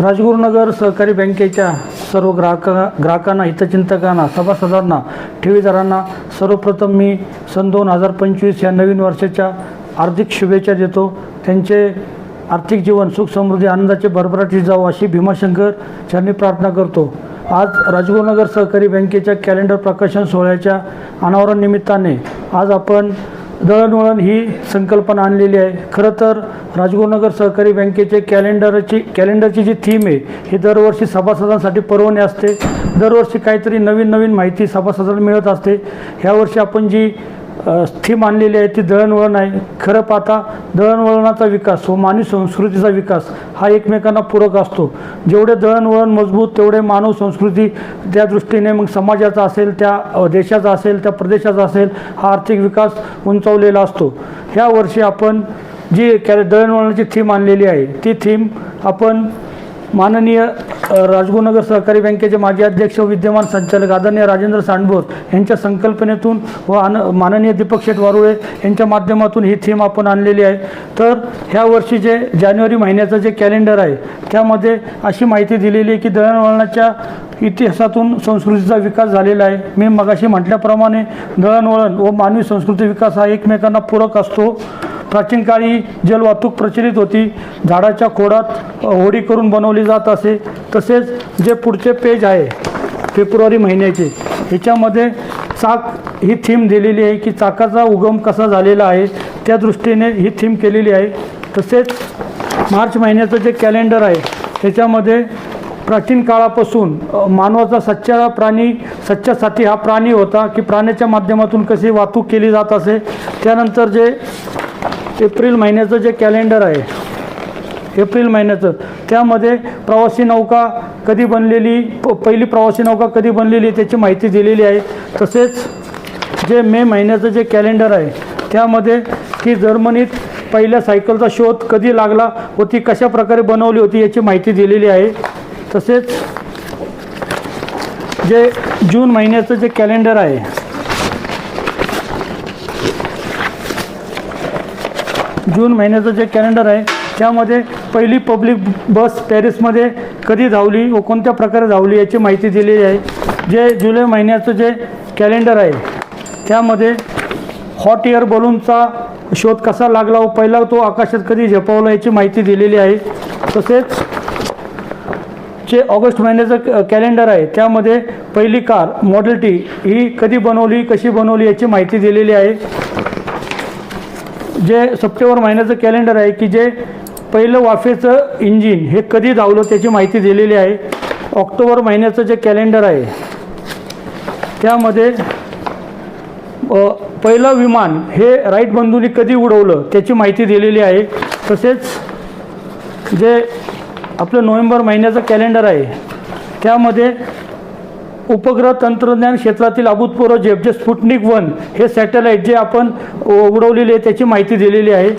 राजगुरुनगर सहकारी बँकेच्या सर्व ग्राहका ग्राहकांना हितचिंतकांना सभासदांना ठेवीदारांना सर्वप्रथम मी सन दोन हजार पंचवीस या नवीन वर्षाच्या आर्थिक शुभेच्छा देतो. त्यांचे आर्थिक जीवन सुख समृद्धी आनंदाचे भरभराटी जावं अशी भीमाशंकर यांनी प्रार्थना करतो. आज राजगुरुनगर सहकारी बँकेच्या कॅलेंडर प्रकाशन सोहळ्याच्या अनावरण निमित्ताने आज आपण दळणवळण ही संकल्पना आणलेली आहे. खरं तर राजगुरुनगर सहकारी बँकेचे कॅलेंडरची कॅलेंडरची जी थीम आहे ही दरवर्षी सभासदांसाठी परवाने असते. दरवर्षी काहीतरी नवीन नवीन माहिती सभासदांना मिळत असते. ह्यावर्षी आपण जी थीम आणलेली आहे ती दळणवळण आहे. खरं पाहता दळणवळणाचा विकास व मानवी संस्कृतीचा विकास हा एकमेकांना पूरक असतो. जेवढे दळणवळण मजबूत तेवढे मानव संस्कृती त्या दृष्टीने मग समाजाचा असेल त्या देशाचा असेल त्या प्रदेशाचा असेल हा आर्थिक विकास उंचावलेला असतो. ह्या वर्षी आपण जी कॅ दळणवळणाची थीम आणलेली आहे ती थीम आपण माननीय राजगुरुनगर सहकारी बँकेचे माजी अध्यक्ष व विद्यमान संचालक आदरणीय राजेंद्र सांडभोर यांच्या संकल्पनेतून व माननीय दीपक शेठ वारुळे यांच्या माध्यमातून ही थीम आपण आणलेली आहे. तर ह्या वर्षी जे जानेवारी महिन्याचं जे कॅलेंडर आहे त्यामध्ये अशी माहिती दिलेली आहे की दळणवळणाच्या इतिहासातून संस्कृतीचा विकास झालेला आहे. मी मगाशी म्हटल्याप्रमाणे दळणवळण व मानवी संस्कृती विकास हा एकमेकांना पूरक असतो. प्राचीन काळी जलवाहतूक प्रचलित होती. झाडाच्या खोडात होडी करून बनवली जात असे. तसेच जे पुढचे पेज आहे फेब्रुवारी महिन्याचे ह्याच्यामध्ये चाक ही थीम दिलेली आहे की चाकाचा उगम कसा झालेला आहे त्या दृष्टीने ही थीम केलेली आहे. तसेच मार्च महिन्याचं जे कॅलेंडर आहे त्याच्यामध्ये प्राचीन काळापासून मानवाचा सच्चा प्राणी सच्चा साथी हा प्राणी होता की प्राण्याच्या माध्यमातून कशी वाहतूक केली जात असे. त्यानंतर जे एप्रिल महिन्याचं जे कॅलेंडर आहे एप्रिल महिन्याचं त्यामध्ये प्रवासी नौका कधी बनलेली प पहिली प्रवासी नौका कधी बनलेली त्याची माहिती दिलेली आहे. तसेच जे मे महिन्याचं जे कॅलेंडर आहे त्यामध्ये की जर्मनीत पहिल्या सायकलचा शोध कधी लागला व ती कशा प्रकारे बनवली होती याची माहिती दिलेली आहे. तसेच जे जून महिन्याचं जे कॅलेंडर आहे जून महिन्याचं जे कॅलेंडर आहे त्यामध्ये पहिली पब्लिक बस पॅरिसमध्ये कधी धावली व कोणत्या प्रकारे धावली याची माहिती दिलेली आहे. जे जुलै महिन्याचं जे कॅलेंडर आहे त्यामध्ये हॉट एअर बलूनचा शोध कसा लागला व पहिला तो आकाशात कधी झेपावला याची माहिती दिलेली आहे. तसेच जे ऑगस्ट महिन्याचं क- कॅलेंडर आहे त्यामध्ये पहिली कार मॉडेल टी ही कधी बनवली कशी बनवली याची माहिती दिलेली आहे. जे सप्टेंबर महिन्याचं कॅलेंडर आहे की जे पहिलं वाफेचं इंजिन हे कधी धावलं त्याची माहिती दिलेली आहे. ऑक्टोबर महिन्याचं जे कॅलेंडर आहे त्यामध्ये पहिलं विमान हे राईट बंधूंनी कधी उडवलं त्याची माहिती दिलेली आहे. तसेच जे आपलं नोव्हेंबर महिन्याचं कॅलेंडर आहे त्यामध्ये उपग्रह तंत्रज्ञान क्षेत्रातील अभूतपूर्व जे जे स्पुटनिक वन हे सॅटेलाईट जे आपण उडवलेले आहे त्याची माहिती दिलेली आहे.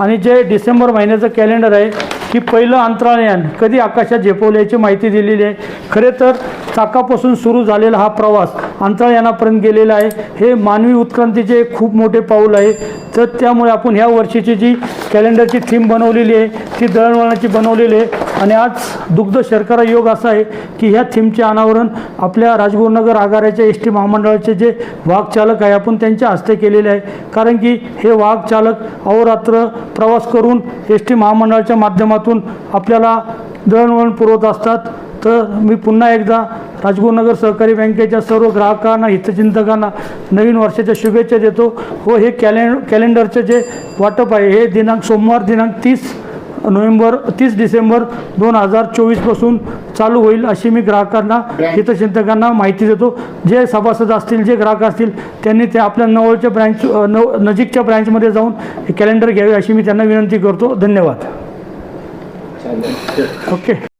आणि जे डिसेंबर महिन्याचं कॅलेंडर आहे की पहिलं अंतराळयान कधी आकाशात झेपवलं याची माहिती दिलेली आहे. खरे तर चाकापासून सुरू झालेला हा प्रवास अंतराळयानापर्यंत गेलेला आहे. हे मानवी उत्क्रांतीचे एक खूप मोठे पाऊल आहे. तर त्यामुळे आपण ह्या वर्षीची जी कॅलेंडरची थीम बनवलेली आहे ती दळणवळणाची बनवलेली आहे. आणि आज दुग्ध शर्करा योग असा आहे की ह्या थीमचे अनावरण आपल्या राजगुरुनगर आगाराच्या एस टी महामंडळाचे जे वाघचालक आहे आपण त्यांच्या हस्ते केलेले आहे. कारण की हे वाघचालक अहोरात्र प्रवास करून एस टी महामंडळाच्या माध्यमातून आपल्याला दळणवळण पुरवत असतात. तर मी पुन्हा एकदा राजगुरुनगर सहकारी बँकेच्या सर्व ग्राहकांना हितचिंतकांना नवीन वर्षाच्या शुभेच्छा देतो. व हे कॅलें कॅलेंडरचं जे वाटप आहे हे दिनांक सोमवार दिनांक तीस नोव्हेंबर तीस डिसेंबर दोन हजार चोवीसपासून चालू होईल अशी मी ग्राहकांना हितचिंतकांना माहिती देतो. जे सभासद असतील जे ग्राहक असतील त्यांनी ते आपल्या नवळच्या ब्रँच नव नजीकच्या ब्रँचमध्ये जाऊन कॅलेंडर घ्यावे अशी मी त्यांना विनंती करतो. धन्यवाद. ओके.